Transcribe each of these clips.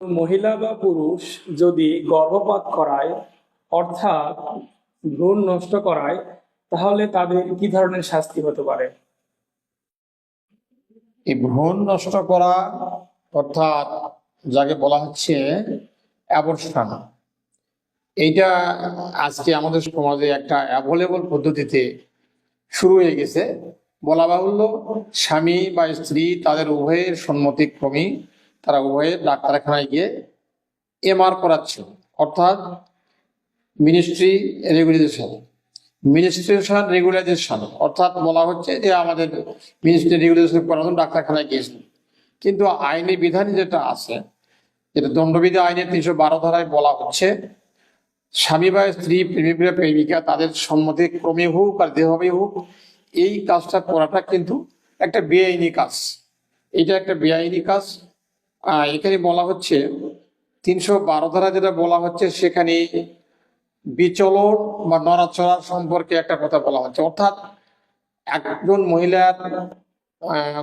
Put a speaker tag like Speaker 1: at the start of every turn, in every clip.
Speaker 1: মহিলা বা পুরুষ যদি গর্ভপাত করায়, অর্থাৎ ভ্রূণ নষ্ট করায়, তাহলে তাদের কি ধরনের শাস্তি হতে পারে?
Speaker 2: এই ভ্রূণ নষ্ট করা, অর্থাৎ যাকে বলা হচ্ছে অ্যাবর্শন এইটা আজকে আমাদের সমাজে একটা অ্যাভেলেবল পদ্ধতিতে শুরু হয়ে গেছে। বলা বাহুল্য, স্বামী বা স্ত্রী তাদের উভয়ের সম্মতিক্রমেই তারা উভয়ে ডাক্তারখানায় গিয়ে এমআর করাচ্ছে অর্থাৎ মিনিস্ট্রি রেগুলেশন মিনিস্ট্রেশন রেগুলাইজেশন অর্থাৎ বলা হচ্ছে যে আমাদের মিনিস্ট্রি রেগুলেশন করার জন্য ডাক্তারখানায় গিয়েছেন কিন্তু আইনি বিধান যেটা আছে, যেটা দণ্ডবিধি আইনের তিনশো বারো ধারায় বলা হচ্ছে, স্বামী বা স্ত্রী প্রেমিক প্রেমিকা, তাদের সম্মতি ক্রমে হোক আর যেভাবে হোক, এই কাজটা করাটা কিন্তু একটা বেআইনি কাজ। এটা একটা বেআইনি কাজ। এখানে বলা হচ্ছে তিনশো বারো ধারা যেটা বলা হচ্ছে, সেখানে বিচলন বা নড়াচড়া সম্পর্কে একটা কথা বলা হচ্ছে। অর্থাৎ একজন মহিলার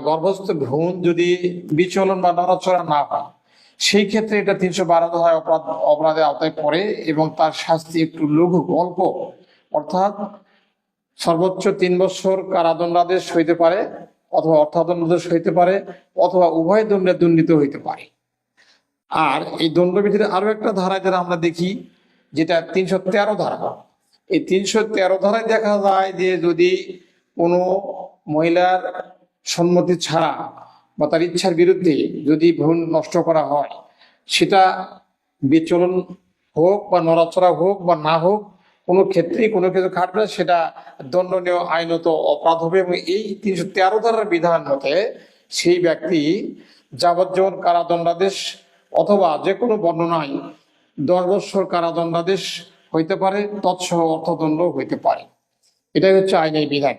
Speaker 2: গর্ভস্থ ভ্রূণ যদি বিচলন বা নড়াচড়া না হয়, সেই ক্ষেত্রে এটা তিনশো বারো ধারায় অপরাধ, অপরাধের আওতায় পড়ে এবং তার শাস্তি একটু লঘু, অল্প। অর্থাৎ সর্বোচ্চ তিন বছর কারাদণ্ডাদেশ হইতে পারে। অথবা অর্থাদণ্ডাদেশ হইতে পারে, অথবা উভয় দণ্ডে দণ্ডিত হইতে পারে। আর এই দণ্ডবিধির আরও একটা ধারায় যারা আমরা দেখি, যেটা তিনশো তেরো ধারা। এই তিনশো তেরো ধারায় দেখা যায় যে যদি কোনো মহিলার সম্মতি ছাড়া বা তার ইচ্ছার বিরুদ্ধে যদি ভ্রূণ নষ্ট করা হয়, সেটা বিচলন হোক বা নড়াচড়া হোক বা না হোক কোনো ক্ষেত্রেই কোনো কিছু খাটবে না, সেটা দণ্ডনীয় আইনত অপরাধ হবে এবং এই তিনশো তেরো ধারার বিধান মতে সেই ব্যক্তি যাবজ্জীবন কারাদণ্ডাদেশ অথবা যে কোনো বর্ণনায় দশ বৎসর কারাদণ্ডাদেশ হইতে পারে তৎসহ অর্থদণ্ড হইতে পারে। এটাই হচ্ছে আইনের বিধান।